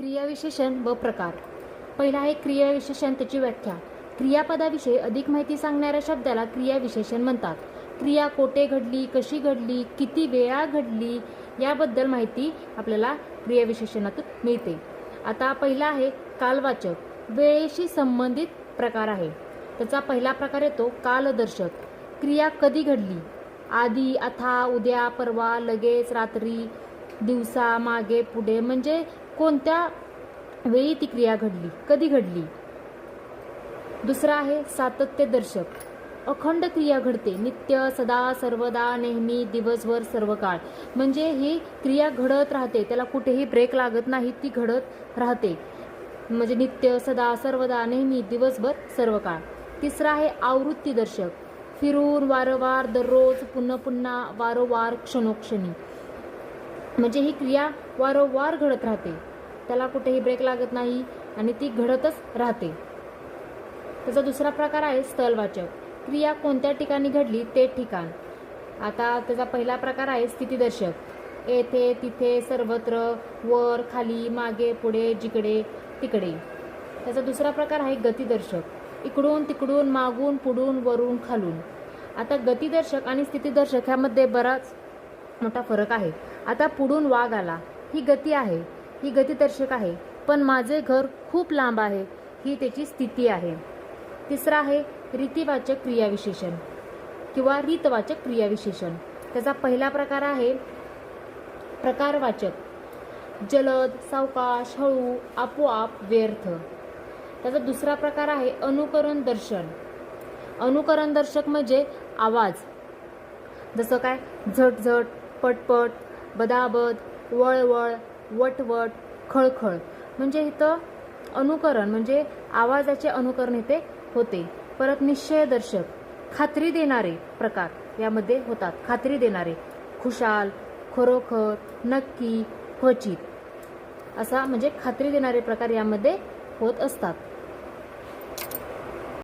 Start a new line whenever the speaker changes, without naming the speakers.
क्रियाविशेषण व प्रकार. पहिला आहे क्रियाविशेषण त्याची व्याख्या. क्रियापदाविषयी अधिक माहिती सांगणाऱ्या शब्दाला क्रियाविशेषण म्हणतात. क्रिया कोठे घडली कशी घडली किती वेळा घडली याबद्दल माहिती आपल्याला क्रियाविशेषणातून मिळते. आता पहिला आहे कालवाचक. वेळेशी संबंधित प्रकार आहे. त्याचा पहिला प्रकार येतो कालदर्शक. क्रिया कधी घडली? आधी अथा उद्या परवा लगेच रात्री दिवसा मागे पुढे म्हणजे कोणत्या वेळी ती क्रिया घडली? कधी घडली? दुसरा आहे सातत्यदर्शक अखंड क्रिया घडते. नित्य सदा सर्वदा नेहमी दिवसभर सर्व काळ म्हणजे ही क्रिया घडत राहते. त्याला कुठेही ब्रेक लागत नाही. ती घडत राहते. म्हणजे नित्य सदा सर्वदा नेहमी दिवसभर सर्व काळ तिसरा आहे आवृत्तीदर्शक फिरून वारंवार दररोज पुन्हा पुन्हा वारंवार क्षणोक्षणी. म्हणजे ही क्रिया वारंवार घडत राहते. त्याला कुठेही ब्रेक लागत नाही आणि ती घडतच राहते. त्याचा दुसरा प्रकार आहे स्थलवाचक. क्रिया कोणत्या ठिकाणी घडली ते ठिकाण. आता त्याचा पहिला प्रकार आहे स्थितीदर्शक. येथे तिथे सर्वत्र वर खाली मागे पुढे जिकडे तिकडे. त्याचा दुसरा प्रकार आहे गतिदर्शक. इकडून तिकडून मागून पुढून वरून खालून. आता गतिदर्शक आणि स्थितीदर्शक ह्यामध्ये बराच मोठा फरक आहे. आता पुढून वाघ आला. ही गती आहे. ही गतिदर्शक आहे. पण माझे घर खूप लांब आहे. ही त्याची स्थिती आहे. तिसरा आहे रीतिवाचक क्रियाविशेषण किंवा रीतवाचक क्रियाविशेषण. त्याचा पहिला प्रकार आहे प्रकारवाचक. जलद सावकाश हळू आपोआप व्यर्थ. त्याचा दुसरा प्रकार आहे अनुकरण दर्शन. अनुकरण दर्शक म्हणजे आवाज. जसं काय झटझट पटपट बदाबद वळवळ वटवट खळखळ. म्हणजे इथं अनुकरण म्हणजे आवाजाचे अनुकरण इथे होते. परत निश्चयदर्शक खात्री देणारे प्रकार यामध्ये होतात. खात्री देणारे खुशाल खरोखर नक्की क्वचित. असा म्हणजे खात्री देणारे प्रकार यामध्ये होत असतात.